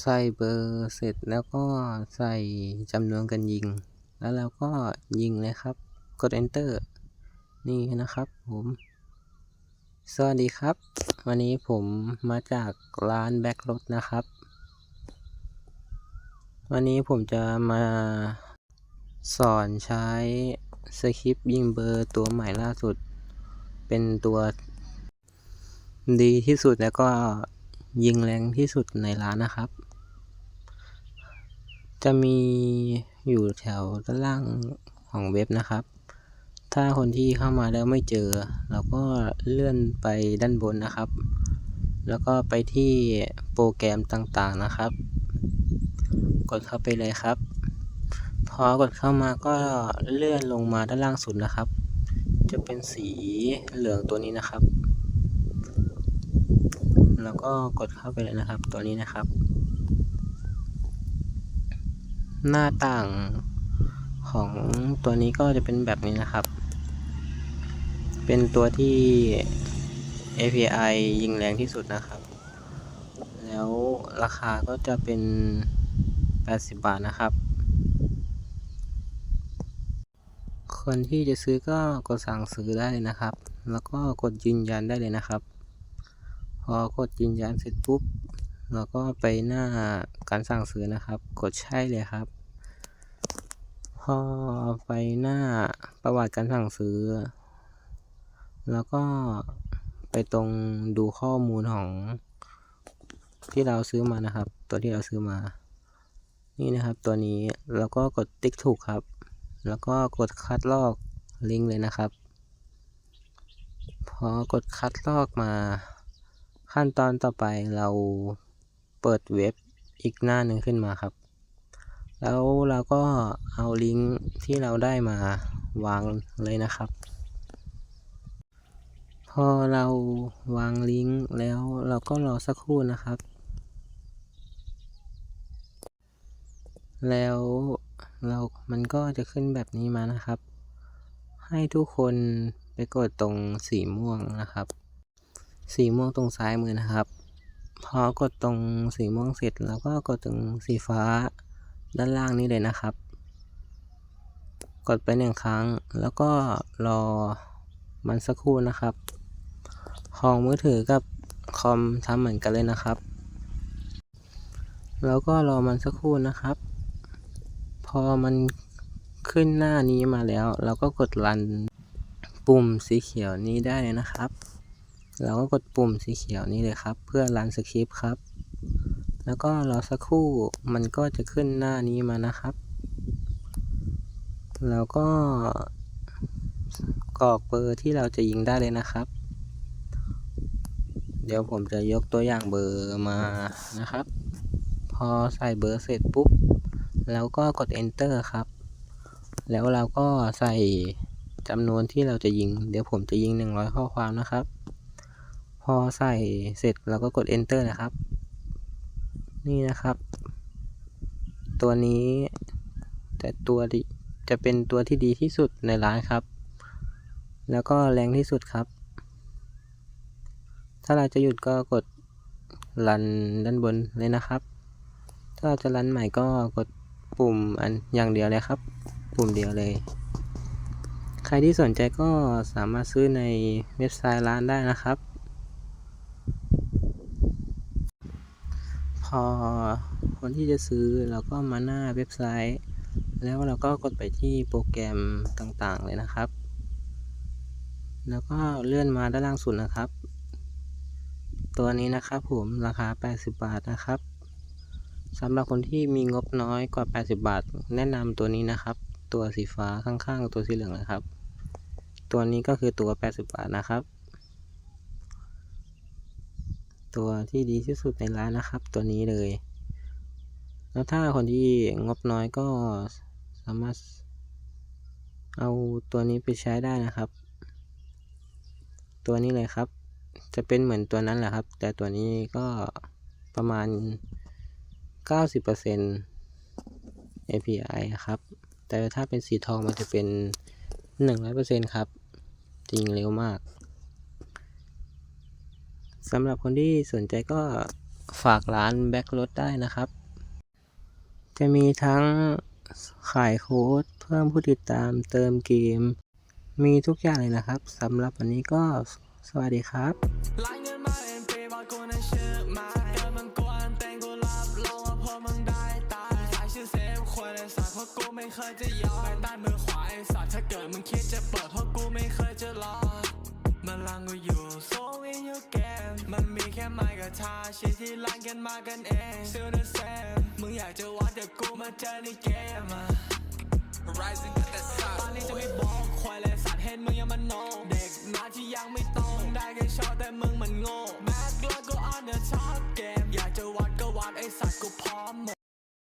ใส่เบอร์เสร็จแล้วก็ใส่จำนวนการยิง แล้วเราก็ยิงเลยครับ กด enter นี่นะครับผม สวัสดีครับ วันนี้ผมมาจากร้านแบ็ครถนะครับ วันนี้ผมจะมาสอนใช้สคริปต์ยิงเบอร์ตัวใหม่ล่าสุด เป็นตัวดีที่สุดแล้วก็ ยิงแรงที่สุดในร้านนะครับ จะมีอยู่แถวด้านล่างของเว็บนะครับ ถ้าคนที่เข้ามาแล้วไม่เจอ เราก็เลื่อนไปด้านบนนะครับ แล้วก็ไปที่โปรแกรมต่างๆนะครับ กดเข้าไปเลยครับ พอกดเข้ามาก็เลื่อนลงมาด้านล่างสุดนะครับ จะเป็นสีเหลืองตัวนี้นะครับ แล้วก็กดเข้าไปเลยนะครับ ตัวนี้นะครับ หน้าต่างของตัวนี้ก็จะเป็นแบบนี้นะครับ เป็นตัวที่ API ยิงแรงที่สุดนะครับ แล้วราคาก็จะเป็น 80 บาทนะครับ คนที่จะซื้อก็กดสั่งซื้อได้เลยนะครับ แล้วก็กดยืนยันได้เลยนะครับ พอกดยืนยันเสร็จปุ๊บ เราก็ไปหน้าการสั่งซื้อนะครับ กดใช่เลยครับ พอไปหน้าประวัติการสั่งซื้อ แล้วก็ไปตรงดูข้อมูลของที่เราซื้อมานะครับ ตัวที่เราซื้อมา นี่นะครับตัวนี้แล้วก็กดติ๊กถูกครับ แล้วก็กดคัดลอกลิงก์เลยนะครับ พอกดคัดลอกมา ขั้นตอนต่อไปเราเปิดเว็บอีกหน้าหนึ่งขึ้นมาครับ แล้วเราก็เอาลิงก์ที่เราได้มาวางเลยนะครับ พอเราวางลิงก์แล้วเราก็รอสักครู่นะครับ แล้วเรามันก็จะขึ้นแบบนี้มานะครับ ให้ทุกคนไปกดตรงสีม่วงนะครับ สีม่วงตรงซ้ายมือนะครับ พอกดตรงสีม่วงเสร็จแล้วก็กดตรงสีฟ้าด้านล่างนี้เลยนะครับ กดไปหนึ่งครั้งแล้วก็รอมันสักครู่นะครับ ของมือถือกับคอมทำเหมือนกันเลยนะครับ แล้วก็รอมันสักครู่นะครับ พอมันขึ้นหน้านี้มาแล้ว เราก็กดรันปุ่มสีเขียวนี้ได้เลยนะครับ เราก็กดปุ่มสีเขียวนี้เลยครับ เพื่อรันสคริปต์ครับ แล้วก็รอสักครู่มันก็จะขึ้นหน้านี้มานะครับ แล้วก็กรอกเบอร์ที่เราจะยิงได้เลยนะครับ เดี๋ยวผมจะยกตัวอย่างเบอร์มานะครับ พอใส่เบอร์เสร็จปุ๊บแล้วก็กด enter ครับ แล้วเราก็ใส่จำนวนที่เราจะยิง เดี๋ยวผมจะยิง 100 ข้อความนะครับ พอใส่เสร็จเราก็กด enter นะครับ นี่นะครับ ตัวนี้ แต่ตัวจะเป็นตัวที่ดีที่สุดในร้านครับ แล้วก็แรงที่สุดครับ ถ้าเราจะหยุดก็กดรันด้านบนเลยนะครับ ถ้าเราจะรันใหม่ก็กดปุ่มอันอย่างเดียวเลยครับ ปุ่มเดียวเลย ใครที่สนใจก็สามารถซื้อในเว็บไซต์ร้านได้นะครับ พอคนที่จะซื้อเราก็มาหน้าเว็บไซต์ แล้วเราก็กดไปที่โปรแกรมต่างๆเลยนะครับ แล้วก็เลื่อนมาด้านล่างสุดนะครับ ตัวนี้นะครับผมราคา 80 บาทนะครับสำหรับคนที่มีงบน้อยกว่า 80 บาท แนะนำตัวนี้นะครับ ตัวสีฟ้าข้างๆ ตัวสีเหลืองนะครับ ตัวนี้ก็คือตัว 80 บาทนะครับ ตัวที่ดีที่สุดในร้านนะครับ ตัวนี้เลย แล้วถ้าคนที่งบน้อยก็สามารถ เอาตัวนี้ไปใช้ได้นะครับ ตัวนี้เลยครับ จะเป็นเหมือนตัวนั้นแหละครับ แต่ตัวนี้ก็ประมาณ 90% API ครับ แต่ถ้าเป็นสีทองมันจะเป็น 100%ครับ จริงเร็วมาก สำหรับคนที่สนใจก็ฝากร้านแบ็ครถได้นะครับ จะมีทั้งขายโค้ด เพิ่มผู้ติดตามเติมเกม มีทุกอย่างเลยนะครับสำหรับวันนี้ก็สวัสดีครับ้ตามือเซฟควรไอ้สัตว์เพราะกูไม่เคยจะยอมไปใต้มือขวาไอ้สัตว์ถ้าเกิดมึงคิดจะเปิดเพราะกูไม่เคยจะรอ มันลังกูอยู่ so in your game มันมีแค่ไม้กับทาชิที่ลังกันมากันเอง still the same มึงอยากจะวัดแต่กูมาเจอในเกมอะ Rising at the top